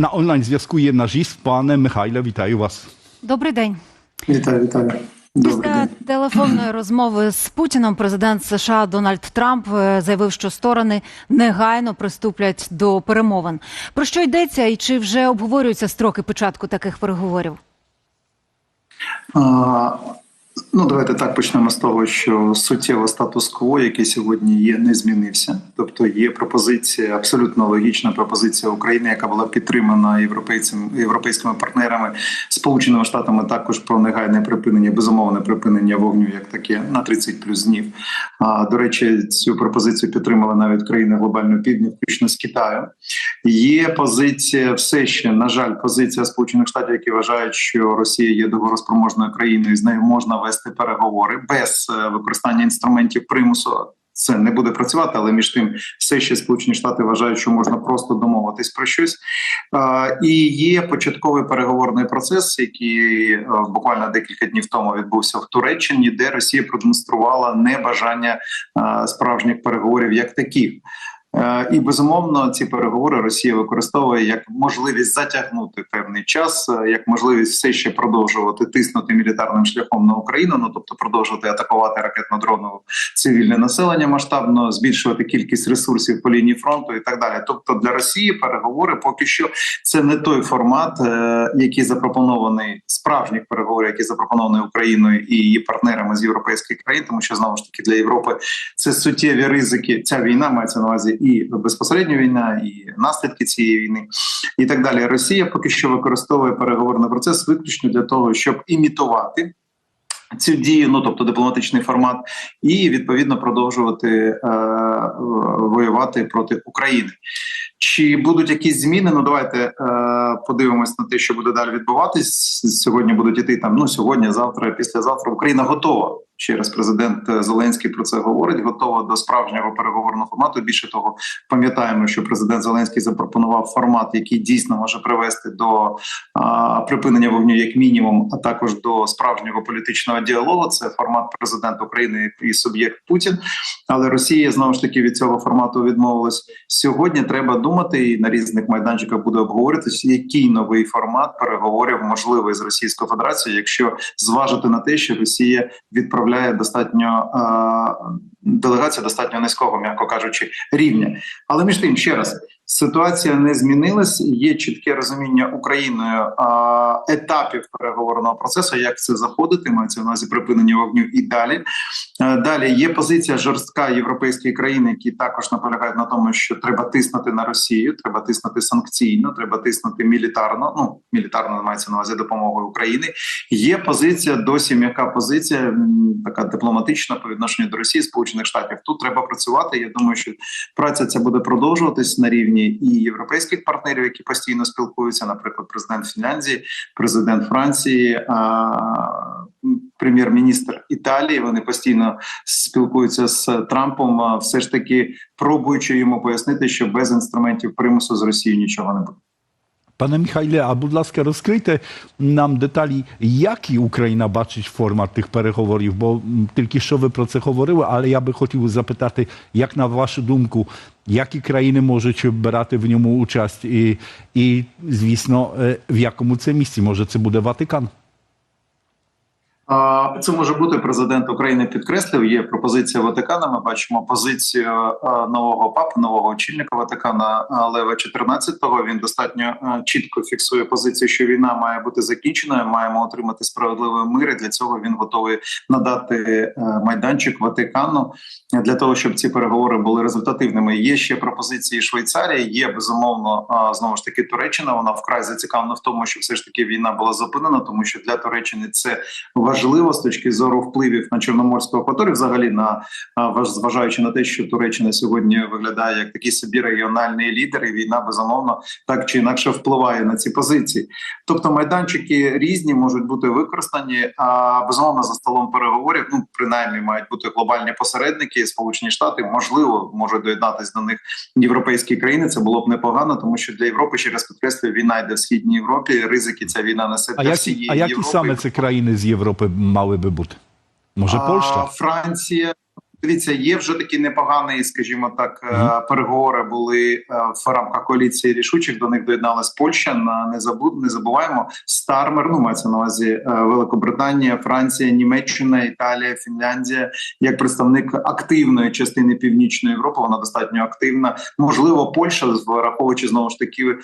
Na online зв'язку є наш гість. Пане Михайле, вітаю вас. Добрий день. Вітаю, вітаю. Після телефонної розмови з Путіним президент США Дональд Трамп е, заявив, що сторони негайно приступлять до перемовин. Про що йдеться і чи вже обговорюються строки початку таких переговорів? Ну, давайте так почнемо з того, що суттєво статус-кво, який сьогодні є, не змінився. Тобто є пропозиція, абсолютно логічна пропозиція України, яка була підтримана європейцям, європейськими партнерами, Сполученими Штатами також про негайне припинення, безумовне припинення вогню, як таке на 30 плюс днів. А, до речі, цю пропозицію підтримали навіть країни глобального півдня, включно з Китаєм. Є позиція, все ще на жаль, позиція Сполучених Штатів, які вважають, що Росія є договороспроможною країною, з нею можна вести переговори без е, використання інструментів примусу. Це не буде працювати, але між тим, все ще Сполучені Штати вважають, що можна просто домовитись про щось. Е, І є початковий переговорний процес, який е, буквально декілька днів тому відбувся в Туреччині, де Росія продемонструвала небажання справжніх переговорів як таких. Е, І безумовно ці переговори Росія використовує як можливість затягнути певний час, е, як можливість все ще продовжувати тиснути мілітарним шляхом на Україну. Ну тобто продовжувати атакувати ракетно-дронове цивільне населення масштабно, збільшувати кількість ресурсів по лінії фронту і так далі. Тобто для Росії переговори поки що це не той формат, е, який запропонований справжніх переговорів, які запропоновані Україною і її партнерами з європейських країн, тому що знову ж таки для Європи це суттєві ризики. Ця війна мається на увазі і безпосередньо війна, і наслідки цієї війни, і так далі. Росія поки що використовує переговорний процес виключно для того, щоб імітувати. Цю дію, ну тобто дипломатичний формат, і відповідно продовжувати е, воювати проти України. Чи будуть якісь зміни? Ну давайте е, подивимось на те, що буде далі відбуватись. Сьогодні будуть іти там. Ну сьогодні, завтра, післязавтра. Україна готова. Ще раз президент Зеленський про це говорить. Готова до справжнього переговорного формату. Більше того, пам'ятаємо, що президент Зеленський запропонував формат, який дійсно може привести до а, припинення вогню, як мінімум, а також до справжнього політичного діалогу. Це формат президента України і суб'єкт Путін. Але Росія знову ж таки від цього формату відмовилась. Сьогодні треба думати, і на різних майданчиках буде обговоритися, який новий формат переговорів можливий з Російською Федерацією, якщо зважити на те, що Росія відправляє достатньо е, делегацію достатньо низького, м'яко кажучи, рівня. Але між тим, ще раз. Ситуація не змінилась. Є чітке розуміння Україною етапів переговорного процесу, як це заходити, мається на увазі припинення вогню і далі. Е, Далі є позиція жорстка європейської країни, які також наполягають на тому, що треба тиснути на Росію, треба тиснути санкційно, треба тиснути мілітарно. Ну мілітарно мається на увазі допомогою України. Є позиція досі м'яка позиція, така дипломатична по відношенню до Росії, Сполучених Штатів. Тут треба працювати. Я думаю, що праця ця буде продовжуватись на рівні і європейських партнерів, які постійно спілкуються, наприклад, президент Фінляндії, президент Франції, а, прем'єр-міністр Італії. Вони постійно спілкуються з Трампом, все ж таки пробуючи йому пояснити, що без інструментів примусу з Росією нічого не буде. Пане Михайле, а будь ласка, розкрийте нам деталі, які Україна бачить формат тих переговорів, бо тільки що ви про це говорили, але я би хотів запитати, як на вашу думку, які країни можуть брати в ньому участь, і, і звісно, в якому це місці? Може, це буде Ватикан? Це може бути президент України підкреслив. Є пропозиція Ватикана. Ми бачимо позицію нового папи, нового очільника Ватикана Лева 14-го. Він достатньо чітко фіксує позицію, що війна має бути закінченою. Маємо отримати справедливий мир. і Для цього він готовий надати е, майданчик Ватикану для того, щоб ці переговори були результативними. Є ще пропозиції Швейцарії. Є безумовно знову ж таки Туреччина. Вона вкрай зацікавлена в тому, що все ж таки війна була зупинена, тому що для Туреччини це важливо з точки зору впливів на Чорноморську акваторію, взагалі на зважаючи на те, що Туреччина сьогодні виглядає як такий собі регіональний лідер, і війна безумовно так чи інакше впливає на ці позиції. Тобто майданчики різні можуть бути використані. А безумовно за столом переговорів, ну принаймні мають бути глобальні посередники, Сполучені Штати, можливо, можуть доєднатися до них європейські країни. Це було б непогано, тому що для Європи ще раз підкреслюю, війна йде в східній Європі. Ризики ця війна несе А для всієї а які Європи. саме це країни з Європи мали би бути? Може, А, Польща? Дивіться, є вже такі непогані, скажімо так, е, переговори були е, в рамках коаліції рішучих. До них доєдналась Польща. На не забуд, не забуваємо Стармер. Ну мається на увазі е, Великобританія, Франція, Німеччина, Італія, Фінляндія як представник активної частини північної Європи. Вона достатньо активна. Можливо, Польща, враховуючи знову ж таки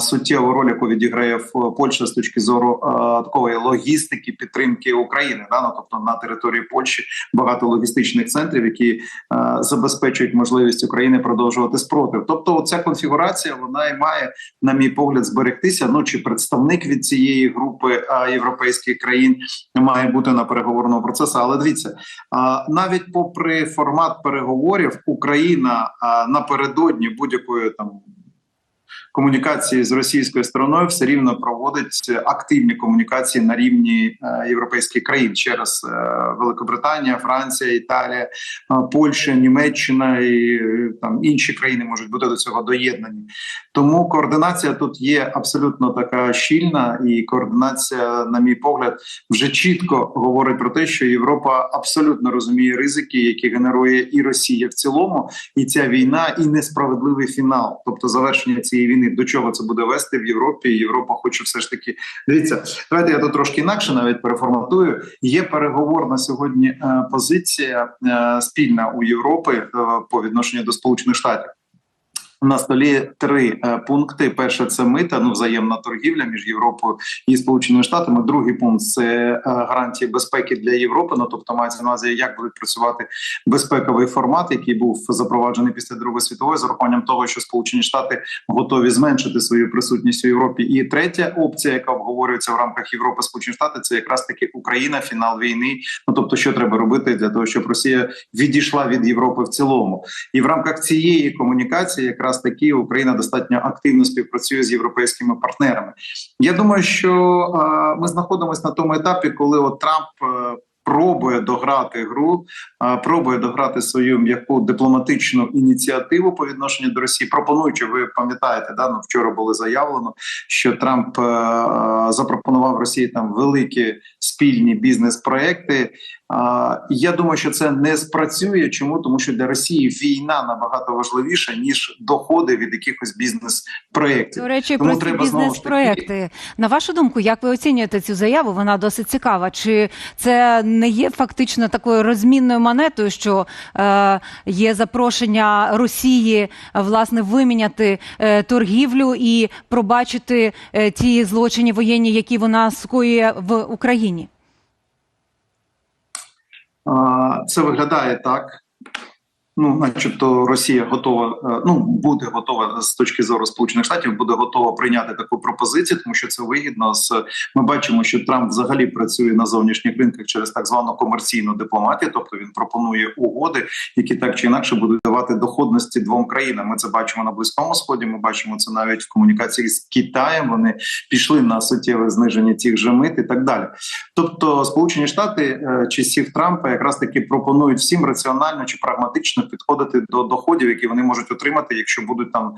суттєву роль, яку відіграє в- Польща з точки зору такої логістики підтримки України. Да? Ну, тобто на території Польщі багато логістичних центрів, які е, забезпечують можливість України продовжувати спротив. Тобто, ця конфігурація вона і має, на мій погляд, зберегтися. Ну чи представник від цієї групи е, європейських країн має бути на переговорному процесі. Але дивіться, а, навіть попри формат переговорів, Україна напередодні будь-якої там. Комунікації з російською стороною все рівно проводить активні комунікації на рівні е, європейських країн через е, Великобританія, Франція, Італія, е, Польща, Німеччина і там інші країни можуть бути до цього доєднані. Тому координація тут є абсолютно така щільна, і координація, на мій погляд, вже чітко говорить про те, що Європа абсолютно розуміє ризики, які генерує і Росія в цілому, і ця війна, і несправедливий фінал, тобто завершення цієї війни. До чого це буде вести в Європі? Європа хоче все ж таки дивіться. Давайте я тут трошки інакше навіть переформатую. Є переговорна сьогодні е, позиція е, спільна у Європи е, по відношенню до Сполучених Штатів. На столі три е, пункти: перше це мита, ну взаємна торгівля між Європою і Сполученими Штатами. Другий пункт це е, гарантії безпеки для Європи. Ну тобто мається на увазі, як будуть працювати безпековий формат, який був запроваджений після Другої світової, з урахуванням того, що Сполучені Штати готові зменшити свою присутність у Європі. І третя опція, яка обговорюється в рамках Європи, Сполучені Штати, це якраз таки Україна, фінал війни. Ну тобто, що треба робити для того, щоб Росія відійшла від Європи в цілому, і в рамках цієї комунікації, якраз таки Україна достатньо активно співпрацює з європейськими партнерами. Я думаю, що е, ми знаходимося на тому етапі, коли от Трамп. е, Пробує дограти гру, е, пробує дограти свою м'яку дипломатичну ініціативу по відношенню до Росії. Пропонуючи, ви пам'ятаєте, да ну вчора було заявлено, що Трамп запропонував Росії там великі спільні бізнес-проекти. Я думаю, що це не спрацює. Чому тому, що для Росії війна набагато важливіша ніж доходи від якихось бізнес-проєктів. До речі, Тому про треба бізнес-проекти. На вашу думку, як ви оцінюєте цю заяву? Вона досить цікава. Чи це не є фактично такою розмінною монетою, що е, є запрошення Росії власне виміняти е, торгівлю і пробачити е, ті злочини воєнні, які вона скоює в Україні? Це виглядає так. Ну, начебто, Росія готова, е, ну буде готова з точки зору Сполучених Штатів, буде готова прийняти таку пропозицію, тому що це вигідно. З ми бачимо, що Трамп взагалі працює на зовнішніх ринках через так звану комерційну дипломатію, тобто він пропонує угоди, які так чи інакше будуть давати доходності двом країнам. Ми це бачимо на близькому сході. Ми бачимо це навіть в комунікації з Китаєм. Вони пішли на суттєве зниження цих же мит і так далі. Тобто, Сполучені Штати е, часів Трампа якраз таки пропонують всім раціонально чи прагматично підходити до доходів, які вони можуть отримати, якщо будуть там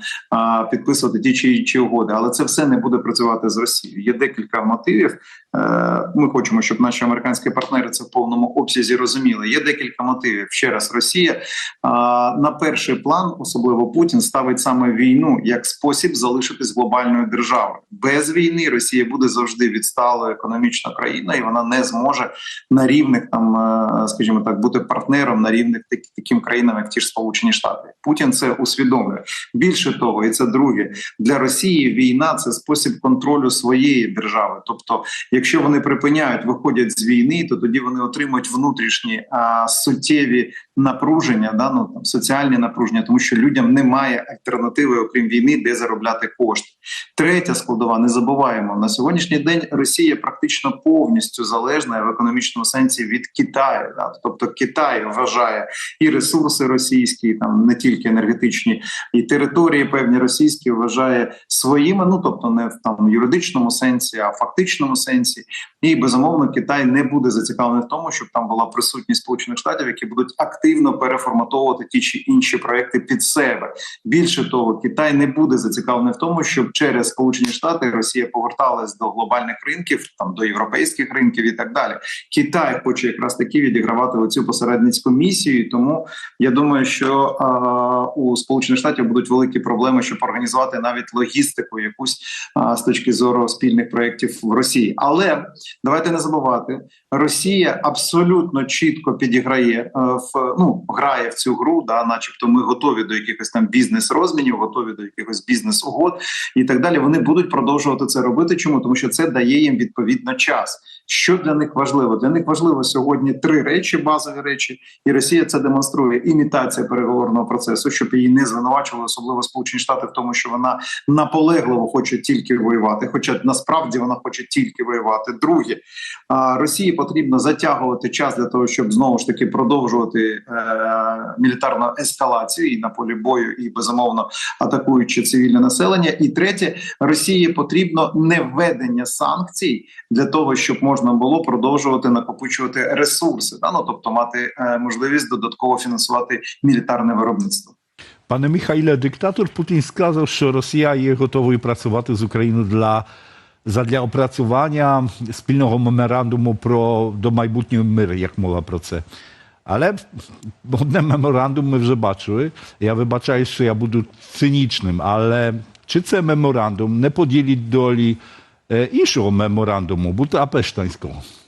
підписувати ті чи інші угоди. Але це все не буде працювати з Росією. Є декілька мотивів. Е, Ми хочемо, щоб наші американські партнери це в повному обсязі розуміли. Є декілька мотивів. Ще раз, Росія на перший план, особливо Путін, ставить саме війну як спосіб залишитись глобальною державою. Без війни Росія буде завжди відсталою економічна країна, і вона не зможе на рівних там, е, скажімо так, бути партнером на рівних таким країнам, як ті ж Сполучені Штати. Путін це усвідомлює. Більше того, і це друге для Росії війна це спосіб контролю своєї держави. Тобто, якщо вони припиняють, виходять з війни, то тоді вони отримують внутрішні а, суттєві напруження, да ну там соціальні напруження, тому що людям немає альтернативи, окрім війни, де заробляти кошти. Третя складова, не забуваємо на сьогоднішній день. Росія практично повністю залежна в економічному сенсі від Китаю. Да? Тобто Китай вважає і ресурси російські, там не тільки енергетичні, і території певні російські вважає своїми. Ну тобто не в там юридичному сенсі, а в фактичному сенсі. І безумовно Китай не буде зацікавлений в тому, щоб там була присутність Сполучених Штатів, які будуть активно переформатовувати ті чи інші проекти під себе. Більше того, Китай не буде зацікавлений в тому, щоб через Сполучені Штати Росія поверталась до глобальних ринків, там до європейських ринків і так далі. Китай хоче якраз таки відігравати оцю посередницьку місію. Тому я думаю, що а, у Сполучених Штатів будуть великі проблеми, щоб організувати навіть логістику, якусь а, з точки зору спільних проєктів в Росії. Але давайте не забувати, Росія абсолютно чітко підіграє е, в ну грає в цю гру, да, начебто, ми готові до якихось там бізнес-розмінів, готові до якихось бізнес-угод і так далі. Вони будуть продовжувати це робити. Чому тому, що це дає їм відповідно час. Що для них важливо? Для них важливо сьогодні три речі, базові речі, і Росія це демонструє. Імітація переговорного процесу, щоб її не звинувачували, особливо Сполучені Штати, в тому, що вона наполегливо хоче тільки воювати, хоча насправді вона хоче тільки воювати. Друге, Росії потрібно затягувати час для того, щоб знову ж таки продовжувати е, мілітарну ескалацію і на полі бою, і безумовно атакуючи цивільне населення. І третє, Росії потрібно не введення санкцій для того, щоб можна було продовжувати накопичувати ресурси, да? ну, тобто мати е, можливість додатково фінансувати мілітарне виробництво. Panie Michale, dyktator Putin сказав, що Росія є готовою працювати з Україною для задля опрацювання спільного меморандуму про до майбутнього миру, як мова про це. Але одне меморандум ми вже бачили. Я вибачаю, що я буду цинічним, але чи це меморандум не поділить долі е, іншого меморандуму, Будапештанського? А,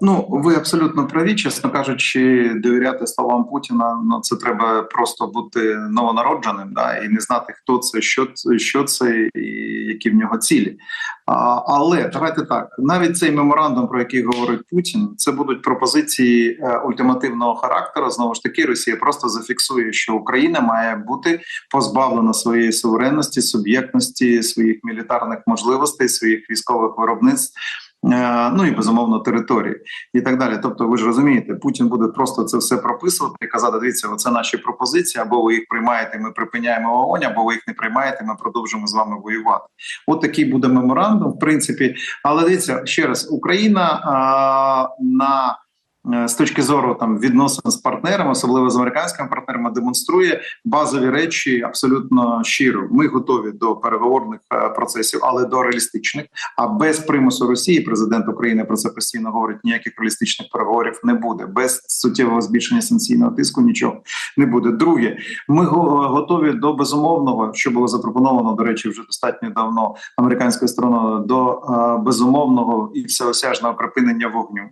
ну ви абсолютно праві, чесно кажучи, довіряти словам Путіна. Ну це треба просто бути новонародженим, да і не знати, хто це, що це, що це і які в нього цілі. А, але давайте так: навіть цей меморандум, про який говорить Путін, це будуть пропозиції е, ультимативного характеру. Знову ж таки, Росія просто зафіксує, що Україна має бути позбавлена своєї суверенності, суб'єктності, своїх мілітарних можливостей, своїх військових виробництв. Е, Ну і безумовно території і так далі. Тобто, ви ж розумієте, Путін буде просто це все прописувати і казати: дивіться, оце наші пропозиції, або ви їх приймаєте, ми припиняємо вогонь, або ви їх не приймаєте, ми продовжимо з вами воювати. От такий буде меморандум, в принципі. Але дивіться ще раз: Україна а, на е, з точки зору там відносин з партнерами, особливо з американськими партнерами, демонструє базові речі абсолютно щиро. Ми готові до переговорних е, процесів, але до реалістичних. А без примусу Росії президент України про це постійно говорить: ніяких реалістичних переговорів не буде. Без суттєвого збільшення санкційного тиску нічого не буде. Друге, ми готові до безумовного, що було запропоновано до речі, вже достатньо давно американською стороною до е, безумовного і всеосяжного припинення вогню.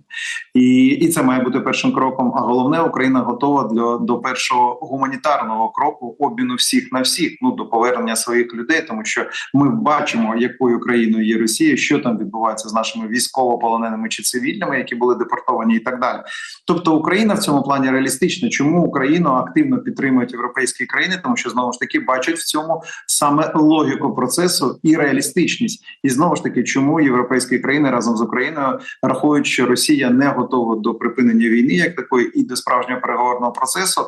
І, і це має бути першим кроком. А головне, Україна готова для до першого гуманітарного кроку обміну всіх на всіх. Ну до повернення своїх людей, тому що ми бачимо, якою країною є Росія, що там відбувається з нашими військовополоненими чи цивільними, які були депортовані, і так далі. Тобто Україна в цьому плані реалістична. Чому Україну активно підтримують європейські країни? Тому що знову ж таки бачать в цьому саме логіку процесу і реалістичність. І знову ж таки, чому європейські країни разом з Україною рахують, що Росія не готова до припинення війни, як такої, і до справжнього переговорного процесу,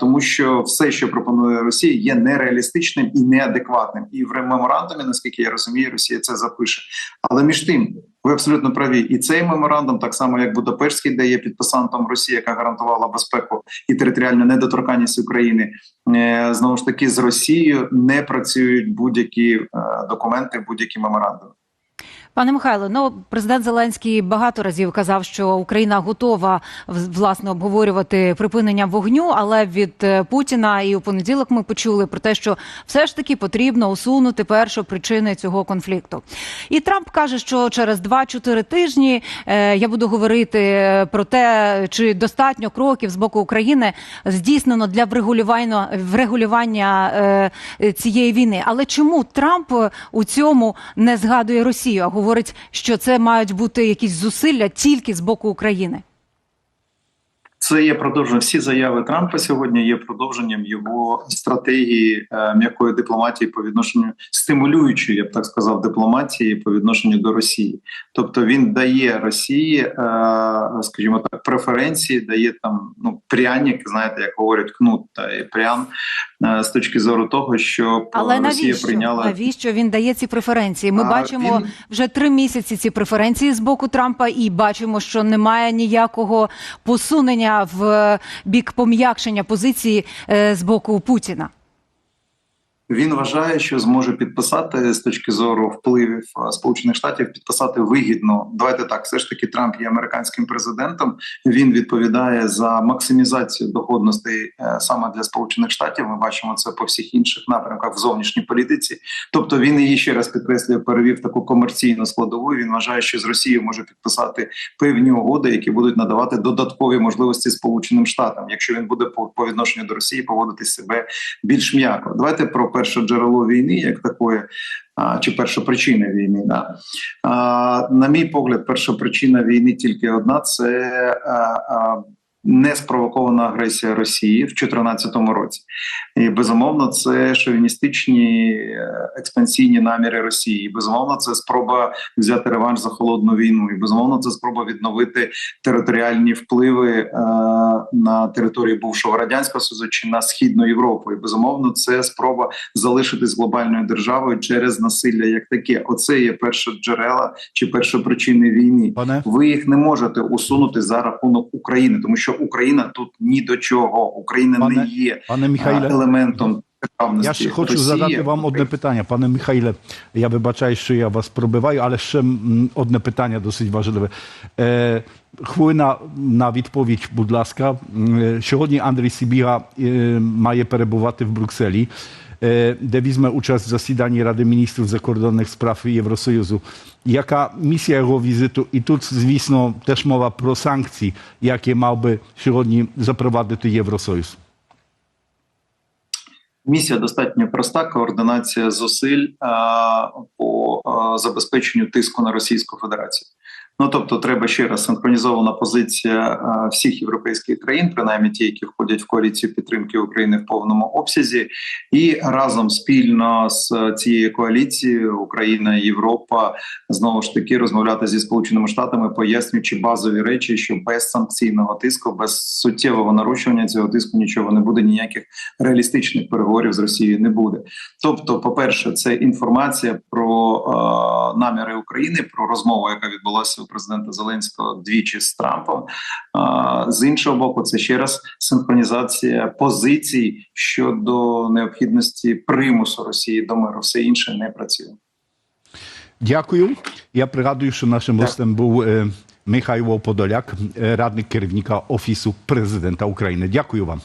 тому що все, що пропонує Росія, є нереалістичним і неадекватним. І в меморандумі, наскільки я розумію, Росія це запише. Але між тим. Ви абсолютно праві, і цей меморандум, так само як Будапештський, де є підписантом Росія, яка гарантувала безпеку і територіальну недоторканність України. е, Знову ж таки, з Росією не працюють будь-які е, документи, будь-які меморандуми. Пане Михайло, ну президент Зеленський багато разів казав, що Україна готова власне обговорювати припинення вогню, але від е, Путіна і у понеділок ми почули про те, що все ж таки потрібно усунути першу причини цього конфлікту. І Трамп каже, що через 2-4 тижні е, я буду говорити е, про те, чи достатньо кроків з боку України здійснено для врегулювання врегулювання цієї війни. Але чому Трамп у цьому не згадує Росію, а говорить, що це мають бути якісь зусилля тільки з боку України? Це є продовження. Всі заяви Трампа сьогодні є продовженням його стратегії е, м'якої дипломатії по відношенню стимулюючої, я б так сказав, дипломатії по відношенню до Росії. Тобто він дає Росії, е, скажімо так, преференції, дає там ну пряник, знаєте, як говорять, кнут та е, з точки зору того, що Але Росія навіщо? прийняла навіщо він дає ці преференції? Ми А, бачимо він- вже три місяці ці преференції з боку Трампа, і бачимо, що немає ніякого посунення в бік пом'якшення позиції е, з боку Путіна. Він вважає, що зможе підписати з точки зору впливів е, Сполучених Штатів, підписати вигідно. Давайте так, все ж таки Трамп є американським президентом. Він відповідає за максимізацію доходностей е, саме для Сполучених Штатів. Ми бачимо це по всіх інших напрямках в зовнішній політиці. Тобто він її ще раз підкреслює, перевів таку комерційну складову. Він вважає, що з Росією може підписати певні угоди, які будуть надавати додаткові можливості Сполученим Штатам, якщо він буде по, по відношенню до Росії поводити себе більш м'яко. Давайте про перше джерело війни, як такої, чи першопричини війни. Да. На мій погляд, перша причина війни тільки одна: це неспровокована агресія Росії в 2014 році. І безумовно, це шовіністичні е, експансійні наміри Росії. І, безумовно, це спроба взяти реванш за холодну війну. І безумовно, це спроба відновити територіальні впливи е, на території бувшого радянського союзу чи на східну Європу. І безумовно, це спроба залишитись глобальною державою через насилля, як таке. Оце є перше джерела чи першопричини війни. Пане Ви їх не можете усунути за рахунок України, тому що Україна тут ні до чого. Україна Пане- не є пане Михайле, елементом державності. Я ще хочу Росія- задати вам одне питання. Пане Михайле, я вибачаю, що я вас пробиваю, але ще одне питання досить важливе. Е, хвилина на відповідь, будь ласка. Е, Сьогодні Андрій Сібіга е, має перебувати в Брюкселі, де візьме участь в засіданні Ради міністрів закордонних справ Євросоюзу. Яка місія його візиту? І тут, звісно, теж мова про санкції, які мав би сьогодні запровадити Євросоюз. Місія достатньо проста: координація зусиль по забезпеченню тиску на Російську Федерацію. Ну тобто, треба ще раз синхронізована позиція всіх європейських країн, принаймні ті, які входять в коаліцію підтримки України в повному обсязі, і разом спільно з е, цією коаліцією Україна і Європа знову ж таки розмовляти зі сполученими штатами, пояснюючи базові речі, що без санкційного тиску, без суттєвого нарощування цього тиску нічого не буде ніяких реалістичних переговорів з Росією не буде. Тобто, по-перше, це інформація про е, наміри України, про розмову, яка відбулася президента Зеленського двічі з Трампом. З іншого боку, це ще раз синхронізація позицій щодо необхідності примусу Росії до миру. Все інше не працює. Дякую. Я пригадую, що нашим Так. гостем був е, Михайло Подоляк, е, радник керівника Офісу президента України. Дякую вам.